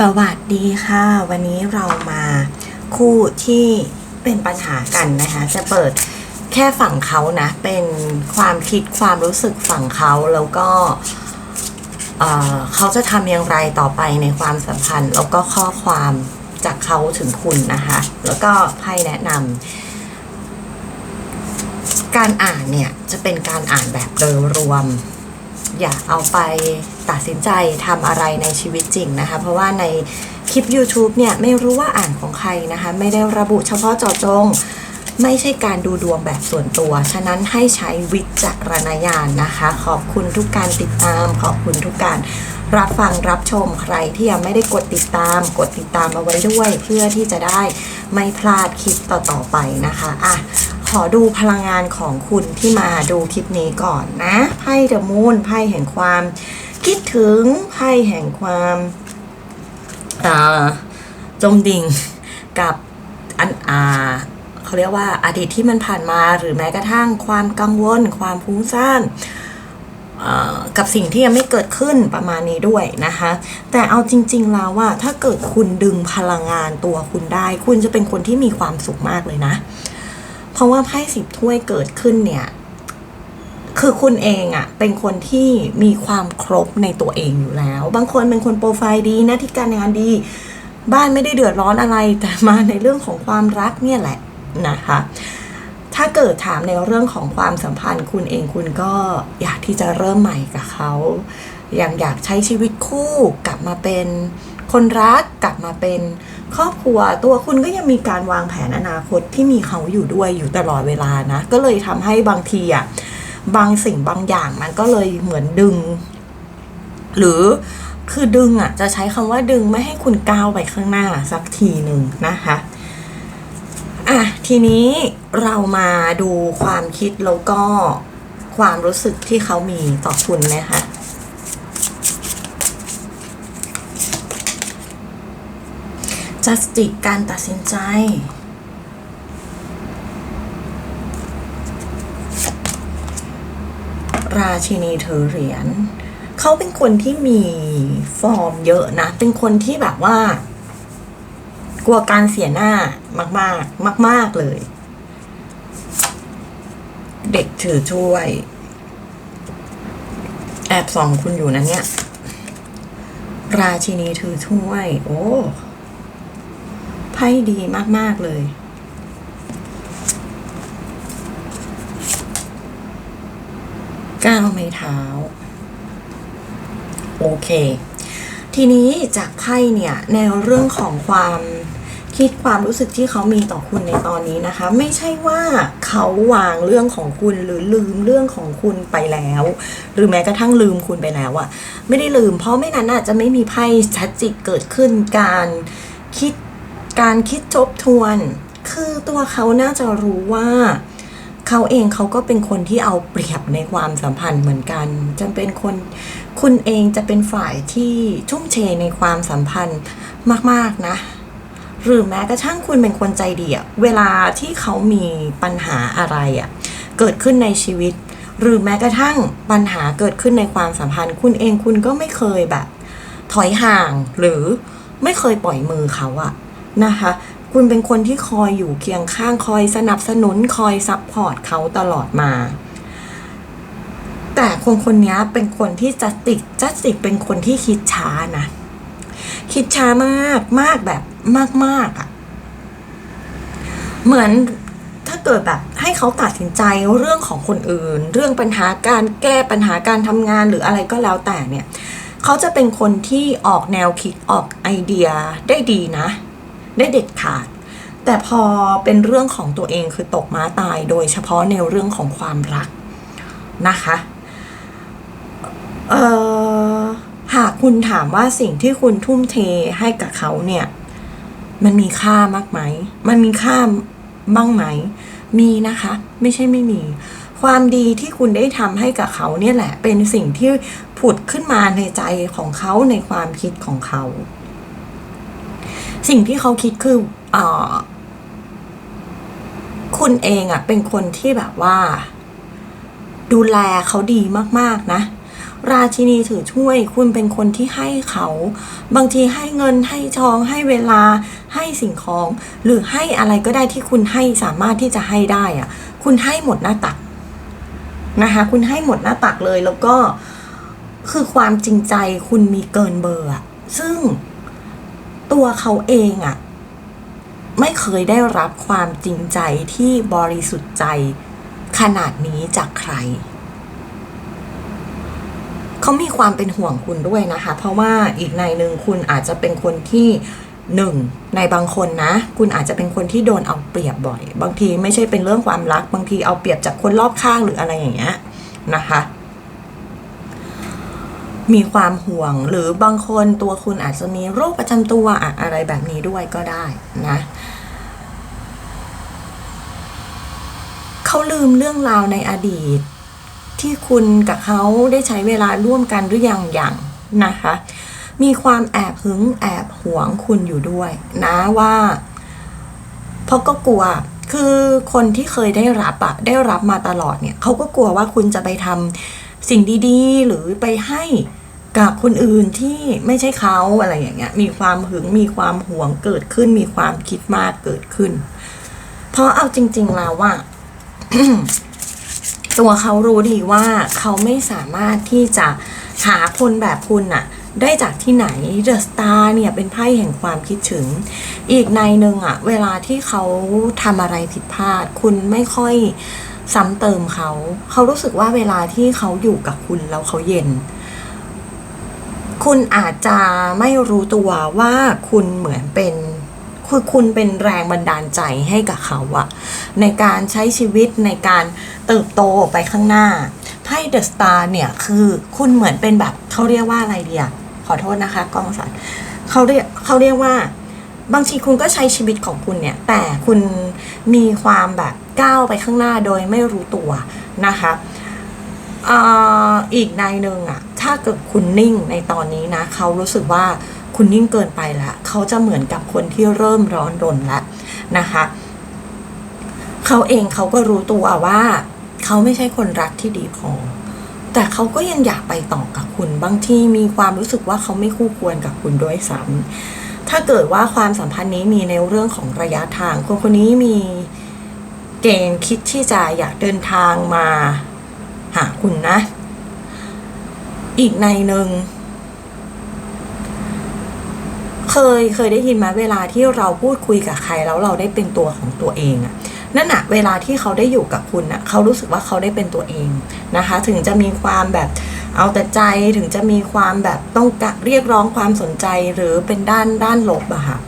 สวัสดีค่ะ วันนี้เรามาคู่ที่เป็นปัญหากันนะคะ จะเปิดแค่ฝั่งเขานะ เป็นความคิดความรู้สึกฝั่งเขาแล้วก็เเขาจะทำอย่างไรต่อไปในความสัมพันธ์ แล้วก็ข้อความจากเขาถึงคุณนะคะ แล้วก็ไพ่แนะนำการอ่านเนี่ยจะเป็นการอ่านแบบโดยรวม อย่าเอาไปตัดสินใจทำอะไรในชีวิตจริงนะคะ เพราะว่าในคลิป YouTube เนี่ยไม่รู้ว่าอ่านของใครนะคะ ไม่ได้ระบุเฉพาะเจาะจง ไม่ใช่การดูดวงแบบส่วนตัว ฉะนั้นให้ใช้วิจารณญาณนะคะ ขอบคุณทุกการติดตาม ขอบคุณทุกการรับฟังรับชมใครที่ยังไม่ได้กดติดตาม กดติดตามเอาไว้ด้วย เพื่อที่จะได้ไม่พลาดคลิปต่อๆไปนะคะอะ ขอดูพลังงานของคุณที่มาดูคลิปนี้ก่อนนะ ไพ่เดอะมูนไพ่แห่งความ คิดถึงไพ่แห่งความจมดิ่งกับอันอาเขาเรียกว่าอดีตที่มันผ่านมาหรือแม้กระทั่งความกังวล ความฟุ้งซ่านกับสิ่งที่ยังไม่เกิดขึ้นประมาณนี้ด้วยนะคะ แต่เอาจริง ๆ แล้วว่าถ้าเกิดคุณดึงพลังงานตัวคุณได้ คุณจะเป็นคนที่มีความสุขมากเลยนะ เพราะว่าไพ่สิบถ้วยเกิดขึ้นเนี่ย คือคุณเองอะ่ะ เป็นคนที่มีความครบในตัวเองอยู่แล้ว บางคนเป็นคนโปรไฟล์ดีหน้าที่การงานดี บ้านไม่ได้เดือดร้อนอะไร แต่มาในเรื่องของความรักเนี่ยแหละนะคะ ถ้าเกิดถามในเรื่องของความสัมพันธ์ คุณเองคุณก็อยากที่จะเริ่มใหม่กับเขายังอยากใช้ชีวิตคู่กลับมาเป็นคนรักกลับมาเป็น ครอบครัวตัวคุณก็ยังมีการวางแผนอนาคตที่มีเขาอยู่ด้วยอยู่ตลอดเวลานะ ก็เลยทำให้บางทีอะบางสิ่งบางอย่างมันก็เลยเหมือนดึง หรือคือดึงอะ จะใช้คำว่าดึงไม่ให้คุณก้าวไปข้างหน้าสักทีหนึ่งนะคะอะทีนี้เรามาดูความคิดแล้วก็ความรู้สึกที่เขามีต่อคุณนะคะ จัสติกการตัดสินใจ ราชินีถือเหรียญเขาเป็นคนที่มีฟอร์มเยอะนะ เป็นคนที่แบบว่า กลัวการเสียหน้ามาก ๆ มาก ๆ เลย เด็กถือถ้วย แอบส่องคุณอยู่นะเนี่ย ราชินีถือถ้วย โอ้ ไพ่ดีมาก ๆ เลย ก้าวไม้เท้า โอเค ทีนี้จากไพ่เนี่ย ในเรื่องของความคิดความรู้สึกที่เขามีต่อคุณในตอนนี้นะคะ ไม่ใช่ว่าเขาวางเรื่องของคุณหรือลืมเรื่องของคุณไปแล้ว หรือแม้กระทั่งลืมคุณไปแล้วอะไม่ได้ลืม เพราะไม่นั้นอาจจะไม่มีไพ่ชัดจิตเกิดขึ้นการคิด การคิดทบทวน คือตัวเขาน่าจะรู้ว่า เขาเองเขาก็เป็นคนที่เอาเปรียบในความสัมพันธ์เหมือนกันจะเป็นคนคุณเองจะเป็นฝ่ายที่ทุ่มเทในความสัมพันธ์มาก ๆ นะหรือแม้กระทั่งคุณเป็นคนใจดีอะเวลาที่เขามีปัญหาอะไรอะเกิดขึ้นในชีวิต หรือแม้กระทั่งปัญหาเกิดขึ้นในความสัมพันธ์ คุณเองคุณก็ไม่เคยแบบ ถอยห่างหรือไม่เคยปล่อยมือเขาอะ นะคะ คุณเป็นคนที่คอยอยู่เคียงข้างคอยสนับสนุนคอยซัพพอร์ตเขาตลอดมา แต่คนคนนี้เป็นคนที่จัสติกจัสติกเป็นคนที่คิดช้านะ คิดช้ามากมากแบบมากๆอะ่ะ เหมือนถ้าเกิดแบบให้เขาตัดสินใจเรื่องของคนอื่น เรื่องปัญหาการแก้ปัญหาการทำงานหรืออะไรก็แล้วแต่เนี่ย เขาจะเป็นคนที่ออกแนวคิดออกไอเดียได้ดีนะ ได้เด็ดขาด แต่พอเป็นเรื่องของตัวเองคือตกม้าตายโดยเฉพาะในเรื่องของความรักนะคะหากคุณถามว่าสิ่งที่คุณทุ่มเทให้กับเขาเนี่ย มันมีค่ามากไหม มันมีค่าบ้างไหม มีนะคะ ไม่ใช่ไม่มี ความดีที่คุณได้ทำให้กับเขาเนี่ยแหละ เป็นสิ่งที่ผุดขึ้นมาในใจของเขาในความคิดของเขา สิ่งที่เขาคิดคืออคุณเองอะ่ะ เป็นคนที่แบบว่า ดูแลเขาดีมาก ๆ นะ ราชินีถือถ้วย คุณเป็นคนที่ให้เขา บางทีให้เงินให้ทองให้เวลาให้สิ่งของ หรือให้อะไรก็ได้ที่คุณให้สามารถที่จะให้ได้อะ คุณให้หมดหน้าตักนะคะ คุณให้หมดหน้าตักเลยแล้วก็คือความจริงใจคุณมีเกินเบอร์อะซึ่ง ตัวเขาเองอะไม่เคยได้รับความจริงใจที่บริสุทธิ์ใจขนาดนี้จากใคร เขามีความเป็นห่วงคุณด้วยนะคะ เพราะว่าอีกในหนึ่งคุณอาจจะเป็นคนที่หนึ่งในบางคนนะ คุณอาจจะเป็นคนที่โดนเอาเปรียบบ่อย บางทีไม่ใช่เป็นเรื่องความรัก บางทีเอาเปรียบจากคนรอบข้างหรืออะไรอย่างเงี้ยนะคะ มีความห่วง หรือบางคนตัวคุณอาจจะมีโรคประจำตัวอะอะไรแบบนี้ด้วยก็ได้นะเขาลืมเรื่องราวในอดีต ที่คุณกับเขาได้ใช้เวลาร่วมกันหรือยังอย่างนะคะ มีความแอบหึงแอบหวงคุณอยู่ด้วย นะว่าเพราะก็กลัวคือคนที่เคยได้รับอะได้รับมาตลอดเนี่ยเขาก็กลัวว่าคุณจะไปทำ สิ่งดีๆ หรือไปให้กับคนอื่นที่ไม่ใช่เขาอะไรอย่างเงี้ย มีความหึงมีความหวงเกิดขึ้น มีความคิดมากเกิดขึ้น เพราะเอาจริง ๆ แล้วว่าตัวเขารู้ดีว่าเขาไม่สามารถที่จะหาคนแบบคุณน่ะ ได้จากที่ไหนเดอะสตาร์เนี่ยเป็นไพ่แห่งความคิดถึง อีกในหนึ่งอะเวลาที่เขาทำอะไรผิดพลาด คุณไม่ค่อย ซ้ำเติมเขา เขารู้สึกว่าเวลาที่เขาอยู่กับคุณแล้วเขาเย็น คุณอาจจะไม่รู้ตัวว่าคุณเหมือนเป็นคือคุณเป็นแรงบันดาลใจให้กับเขาอะในการใช้ชีวิตในการเติบโตไปข้างหน้าไพ่เดอะสตาร์เนี่ยคือคุณเหมือนเป็นแบบเขาเรียกว่าอะไรเดียขอโทษนะคะกล้องสันเขาเรียกเขาเรียกว่า บางทีคุณก็ใช้ชีวิตของคุณเนี่ย แต่คุณมีความแบบ ก้าวไปข้างหน้าโดยไม่รู้ตัวนะคะอีกนายหนึ่งอะถ้าเกิดคุณนิ่งในตอนนี้นะเขารู้สึกว่าคุณนิ่งเกินไปละเขาจะเหมือนกับคนที่เริ่มร้อนรนล้วนะคะเขาเองเขาก็รู้ตัวว่าเขาไม่ใช่คนรักที่ดีพอ แต่เขาก็ยังอยากไปต่อกับคุณ บางที่มีความรู้สึกว่าเขาไม่คู่ควรกับคุณด้วยซ้ำถ้าเกิดว่าความสัมพันธ์นี้มีในเรื่องของระยะทาง คนคนนี้มี เกณฑ์คิดที่จะอยากเดินทางมาหาคุณนะ อีกในหนึ่งเคยเคยได้ยินมาเวลาที่เราพูดคุยกับใครแล้วเราได้เป็นตัวของตัวเองอะนั่นอะเวลาที่เขาได้อยู่กับคุณอะเขารู้สึกว่าเขาได้เป็นตัวเองนะคะ ถึงจะมีความแบบเอาแต่ใจถึงจะมีความแบบต้องเรียกร้องความสนใจหรือเป็นด้านด้านลบอะค่ะ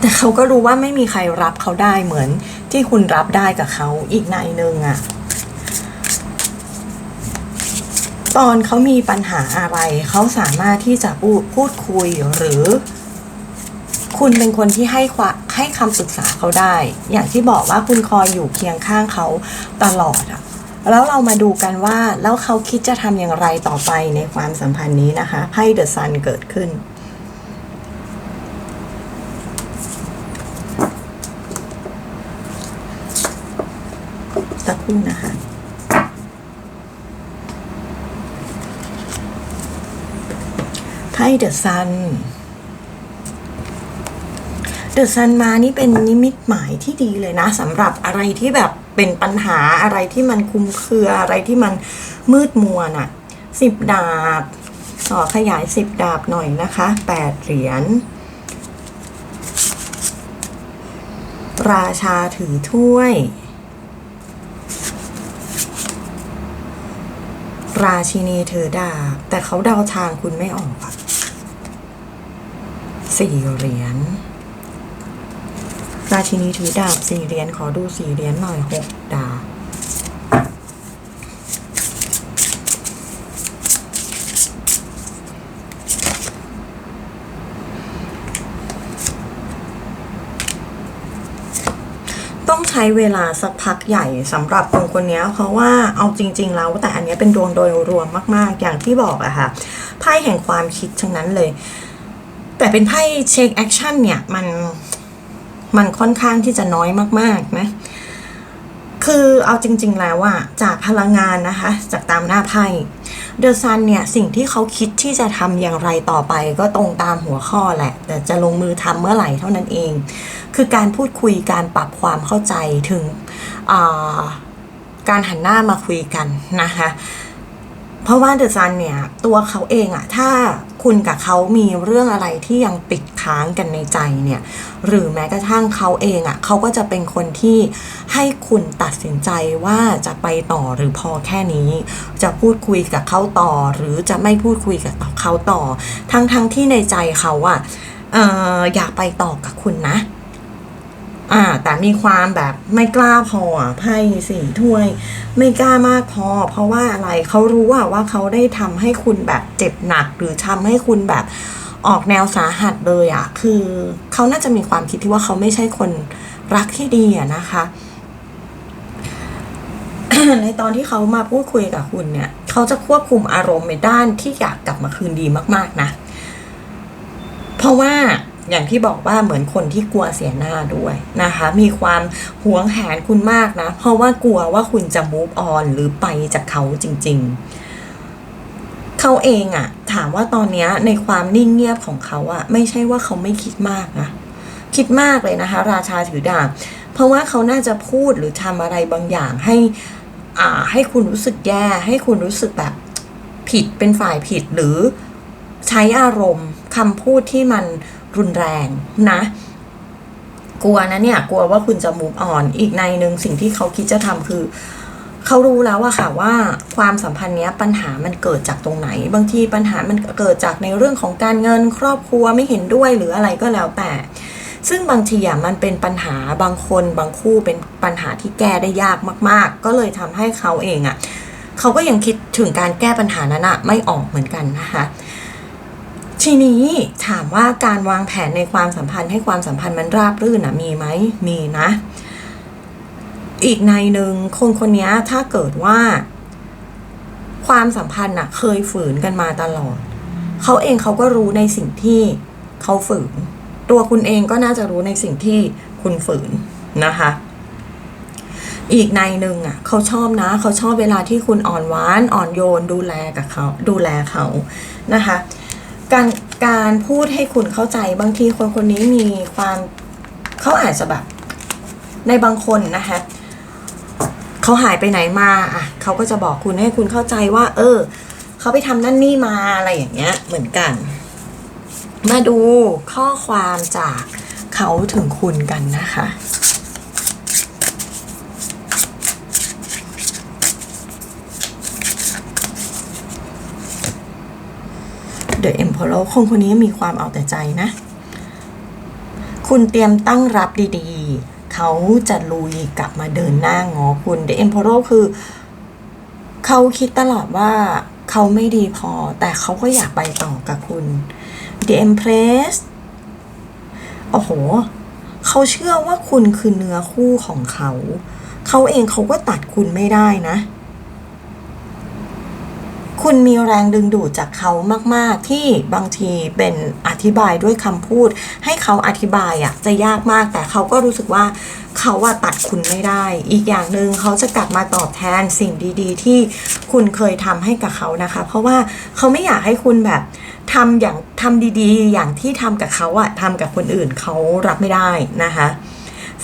แต่เขาก็รู้ว่าไม่มีใครรับเขาได้เหมือนที่คุณรับได้กับเขาอีกในหนึ่งอะตอนเขามีปัญหาอะไร เขาสามารถที่จะพูดพูดคุยหรือ คุณเป็นคนที่ให้ควาให้คำปรึกษาเขาได้ อย่างที่บอกว่าคุณคอยอยู่เคียงข้างเขาตลอดอะแล้วเรามาดูกันว่าแล้วเขาคิดจะทำอย่างไรต่อไปในความสัมพันธ์นี้นะคะไพ่เดอะซันเกิดขึ้น รู่นะคะ ไพ่เดอะซัน เดอะซันมานี่เป็นนิมิตหมายที่ดีเลยนะสำหรับอะไรที่แบบเป็นปัญหาอะไรที่มันคุมเครืออะไรที่มันมืดมัวน่ะสิบดาบต่อขยายสิบดาบหน่อยนะคะแปดเหรียญราชาถือถ้วย ราชินีถือดาบ แต่เขาเดาทางคุณไม่ออกอะสี่เหรียญราชินีถือดาบสี่เหรียญขอดูสี่เหรียญหน่อยหกดาบ ใช้เวลาสักพักใหญ่สำหรับคนคนนี้เพราะว่าเอาจริง ๆ แล้วแต่อันนี้เป็นดวงโดยรวมมาก ๆ อย่างที่บอกอะค่ะไพ่แห่งความคิดทั้งนั้นเลย แต่เป็นไพ่เช็คแอคชั่นเนี่ยมันมันค่อนข้างที่จะน้อยมาก ๆ นะ คือเอาจริง ๆ แล้วอะจากพลังงานนะคะ จากตามหน้าไพ่เดอะซันเนี่ย สิ่งที่เขาคิดที่จะทำอย่างไรต่อไปก็ตรงตามหัวข้อแหละ แต่จะลงมือทำเมื่อไหร่เท่านั้นเอง คือการพูดคุยการปรับความเข้าใจถึงาการหันหน้ามาคุยกันนะคะ เพราะว่าเดอะซันเนี่ย ตัวเขาเองอะถ้า คุณกับเขามีเรื่องอะไรที่ยังติดค้างกันในใจเนี่ย หรือแม้กระทั่งเขาเองอะเขาก็จะเป็นคนที่ให้คุณตัดสินใจว่าจะไปต่อหรือพอแค่นี้ จะพูดคุยกับเขาต่อ หรือจะไม่พูดคุยกับเขาต่อ ทั้งๆที่ในใจเขาอะเอ่ออยากไปต่อกับคุณนะ อ่า แต่มีความแบบไม่กล้าพอไพ่สี่ถ้วย ไม่กล้ามากพอ เพราะว่าอะไรเขารู้ว่าว่าเขาได้ทำให้คุณแบบเจ็บหนัก หรือทำให้คุณแบบออกแนวสาหัสเลยอะ คือเขาน่าจะมีความคิดที่ว่าเขาไม่ใช่คนรักที่ดีอะนะคะในตอนที่เขามาพูดคุยกับคุณเนี่ย เขาจะควบคุมอารมณ์ในด้านที่อยากกลับมาคืนดีมาก ๆ นะ เพราะว่า อย่างที่บอกว่าเหมือนคนที่กลัวเสียหน้าด้วยนะคะ มีความหวงแหนคุณมากนะ เพราะว่ากลัวว่าคุณจะ move on หรือไปจากเขาจริง ๆ เขาเองอะถามว่าตอนนี้ในความนิ่งเงียบของเขาอะไม่ใช่ว่าเขาไม่คิดมากนะ คิดมากเลยนะคะ ราชาถือดาบเพราะว่าเขาน่าจะพูดหรือทำอะไรบางอย่างให้อ่าให้คุณรู้สึกแย่ ให้คุณรู้สึกแบบผิดเป็นฝ่ายผิดหรือใช้อารมณ์คำพูดที่มัน รุนแรงนะกลัวนะเนี่ยกลัวว่าคุณจะ move on อีกในหนึ่งสิ่งที่เขาคิดจะทำคือ เขารู้แล้วอะค่ะว่าความสัมพันธ์เนี้ยปัญหามันเกิดจากตรงไหน บางทีปัญหามันเกิดจากในเรื่องของการเงินครอบครัวไม่เห็นด้วยหรืออะไรก็แล้วแต่ ซึ่งบางทีอะมันเป็นปัญหาบางคนบางคู่เป็นปัญหาที่แก้ได้ยากมาก ๆ ก็เลยทำให้เขาเองอะเขาก็ยังคิดถึงการแก้ปัญหานั้นอะไม่ออกเหมือนกันนะคะ ทีนี้ถามว่าการวางแผนในความสัมพันธ์ให้ความสัมพันธ์มันราบรื่นนะมีไหมมีนะ อีกในหนึ่งคนคนนี้ถ้าเกิดว่า ความสัมพันธ์น่ะเคยฝืนกันมาตลอด เขาเองเขาก็รู้ในสิ่งที่เขาฝืน ตัวคุณเองก็น่าจะรู้ในสิ่งที่คุณฝืนนะคะ อีกในหนึ่งอะเขาชอบนะ เขาชอบเวลาที่คุณอ่อนหวานอ่อนโยนดูแลกับเขาดูแลเขานะคะ การการพูดให้คุณเข้าใจบางทีคนคนนี้มีความเขาอาจจะแบบ ในบางคนนะคะเขาหายไปไหนมาอะเขาก็จะบอกคุณให้คุณเข้าใจว่า เออเขาไปทำนั่นนี่มาอะไรอย่างเงี้ย เหมือนกัน มาดูข้อความจากเขาถึงคุณกันนะคะ The Emperor คนคนนี้มีความเอาแต่ใจนะ คุณเตรียมตั้งรับดีๆ เขาจะลุยกลับมาเดินหน้างอคุณ The Emperor คือ เขาคิดตลอดว่าเขาไม่ดีพอ แต่เขาก็อยากไปต่อกับคุณ The Empress โอ้โห เขาเชื่อว่าคุณคือเนื้อคู่ของเขา เขาเองเขาก็ตัดคุณไม่ได้นะ คุณมีแรงดึงดูดจากเขามาก ๆ ที่บางทีเป็นอธิบายด้วยคำพูด ให้เขาอธิบายอะจะยากมาก แต่เขาก็รู้สึกว่าเขาว่าตัดคุณไม่ได้ อีกอย่างหนึ่งเขาจะกลับมาตอบแทนสิ่งดี ๆ ที่คุณเคยทำให้กับเขานะคะ เพราะว่าเขาไม่อยากให้คุณแบบทำอย่างทำดีๆ อย่างที่ทำกับเขาอะทำกับคนอื่นเขารับไม่ได้นะคะ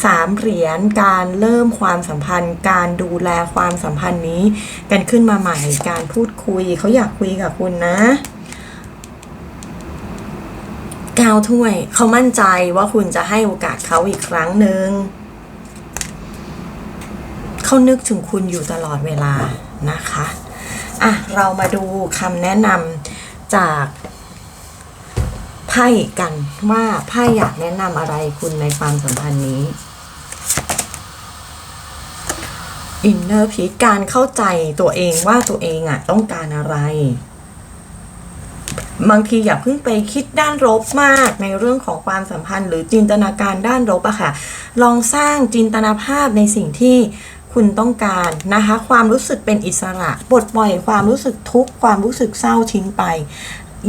สามเหรียญการเริ่มความสัมพันธ์ การดูแลความสัมพันธ์นี้ กันขึ้นมาใหม่การพูดคุยเขาอยากคุยกับคุณนะกาวถ้วยเขามั่นใจว่าคุณจะให้โอกาสเขาอีกครั้งหนึ่งเขานึกถึงคุณอยู่ตลอดเวลานะคะอะเรามาดูคำแนะนำจากไพ่กันว่าไพ่อยากแนะนำอะไรคุณในความสัมพันธ์นี้ อินเนอร์พีการเข้าใจตัวเองว่าตัวเองอะต้องการอะไร บางทีอย่าเพิ่งไปคิดด้านลบมากในเรื่องของความสัมพันธ์ หรือจินตนาการด้านลบอะค่ะ ลองสร้างจินตนาภาพในสิ่งที่คุณต้องการนะคะ ความรู้สึกเป็นอิสระปลดปล่อยความรู้สึกทุกข์ความรู้สึกเศร้าทิ้งไป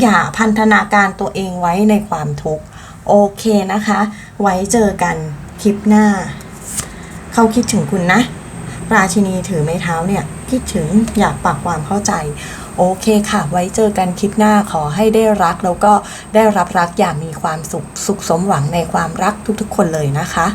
อย่าพันธนาการตัวเองไว้ในความทุกข์โอเคนะคะ ไว้เจอกันคลิปหน้า เขาคิดถึงคุณนะ ราชินีถือไม้เท้าเนี่ยคิดถึงอยากปรับความเข้าใจ โอเคค่ะ ไว้เจอกันคลิปหน้าขอให้ได้รักแล้วก็ได้รับรักอย่างมีความสุขสุขสมหวังในความรักทุกๆ คนเลยนะคะ